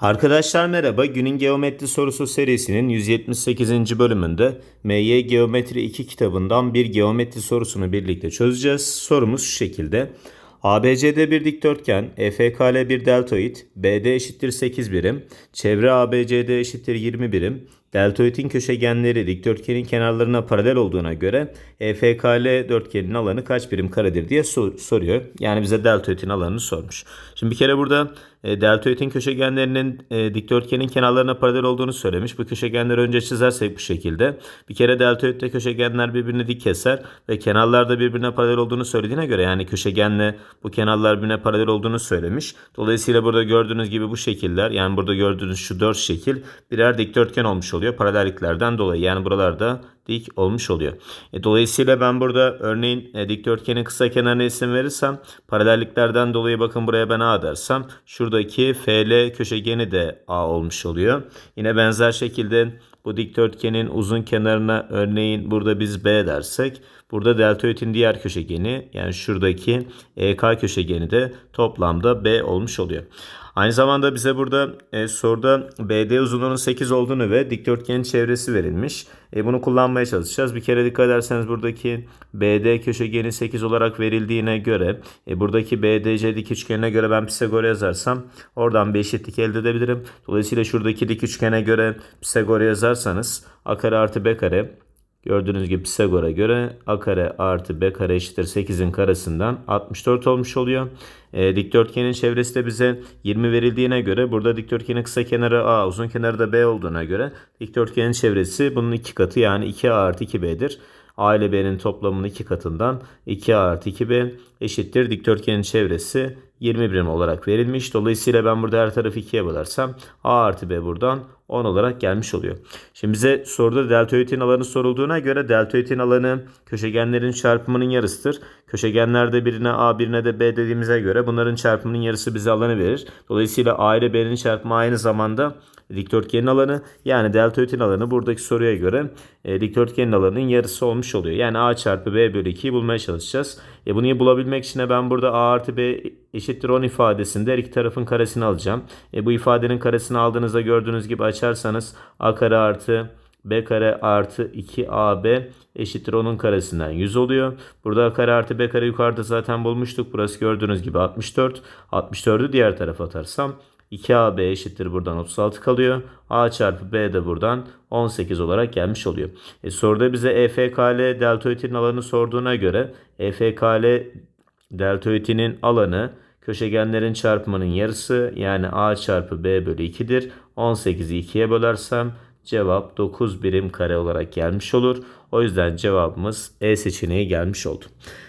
Arkadaşlar merhaba. Günün Geometri Sorusu serisinin 178. bölümünde MY Geometri 2 kitabından bir geometri sorusunu birlikte çözeceğiz. Sorumuz şu şekilde. ABCD bir dikdörtgen, EFKL bir deltoid, BD eşittir 8 birim, çevre ABCD eşittir 20 birim, deltoidin köşegenleri dikdörtgenin kenarlarına paralel olduğuna göre EFKL dörtgenin alanı kaç birim karedir diye sor- soruyor. Yani bize deltoidin alanını sormuş. Şimdi bir kere burada e, deltoidin köşegenlerinin e, dikdörtgenin kenarlarına paralel olduğunu söylemiş. Bu köşegenleri önce çizersek bu şekilde. Bir kere deltoidde köşegenler birbirini dik keser ve kenarlarda birbirine paralel olduğunu söylediğine göre yani köşegenle bu kenarlar birbirine paralel olduğunu söylemiş. Dolayısıyla burada gördüğünüz gibi bu şekiller yani burada gördüğünüz şu dört şekil birer dikdörtgen olmuş oluyor paralelliklerden dolayı. Yani buralarda dik olmuş oluyor. E, dolayısıyla ben burada örneğin e, dikdörtgenin kısa kenarına isim verirsem paralelliklerden dolayı bakın buraya ben A dersem şuradaki FL köşegeni de A olmuş oluyor. Yine benzer şekilde bu dikdörtgenin uzun kenarına örneğin burada biz B dersek burada deltoidin diğer köşegeni yani şuradaki EK köşegeni de toplamda B olmuş oluyor. Aynı zamanda bize burada e, soruda BD uzunluğunun 8 olduğunu ve dikdörtgenin çevresi verilmiş. E, bunu kullanmaya çalışacağız. Bir kere dikkat ederseniz buradaki BD köşegeni 8 olarak verildiğine göre e, buradaki BDC dik üçgenine göre ben Pisagor yazarsam oradan bir eşitlik elde edebilirim. Dolayısıyla şuradaki dik üçgene göre Pisagor yazarsanız A kare artı B kare Gördüğünüz gibi Pisagor'a göre a kare artı b kare eşittir 8'in karesinden 64 olmuş oluyor. E, dikdörtgenin çevresi de bize 20 verildiğine göre burada dikdörtgenin kısa kenarı a uzun kenarı da b olduğuna göre dikdörtgenin çevresi bunun iki katı yani 2a artı 2b'dir. A ile B'nin toplamının iki katından 2A artı 2B eşittir. Dikdörtgenin çevresi 20 birim olarak verilmiş. Dolayısıyla ben burada her tarafı 2'ye bölersem A artı B buradan 10 olarak gelmiş oluyor. Şimdi bize soruda deltoidin alanı sorulduğuna göre deltoidin alanı köşegenlerin çarpımının yarısıdır. Köşegenlerde birine A birine de B dediğimize göre bunların çarpımının yarısı bize alanı verir. Dolayısıyla A ile B'nin çarpımı aynı zamanda dikdörtgenin alanı yani deltoidin alanı buradaki soruya göre e, dikdörtgenin alanının yarısı olmuş oluyor. Yani A çarpı B bölü 2'yi bulmaya çalışacağız. E, bunu bulabilmek için de ben burada A artı B eşittir 10 ifadesinde her iki tarafın karesini alacağım. E, bu ifadenin karesini aldığınızda gördüğünüz gibi açarsanız A kare artı B kare artı 2AB eşittir onun karesinden 100 oluyor. Burada A kare artı B kare yukarıda zaten bulmuştuk. Burası gördüğünüz gibi 64. 64'ü diğer tarafa atarsam 2AB eşittir buradan 36 kalıyor. A çarpı B de buradan 18 olarak gelmiş oluyor. E, soruda bize EFKL deltoidin alanı sorduğuna göre EFKL deltoidinin alanı köşegenlerin çarpımının yarısı yani A çarpı B bölü 2'dir. 18'i 2'ye bölersem cevap 9 birim kare olarak gelmiş olur. O yüzden cevabımız E seçeneği gelmiş oldu.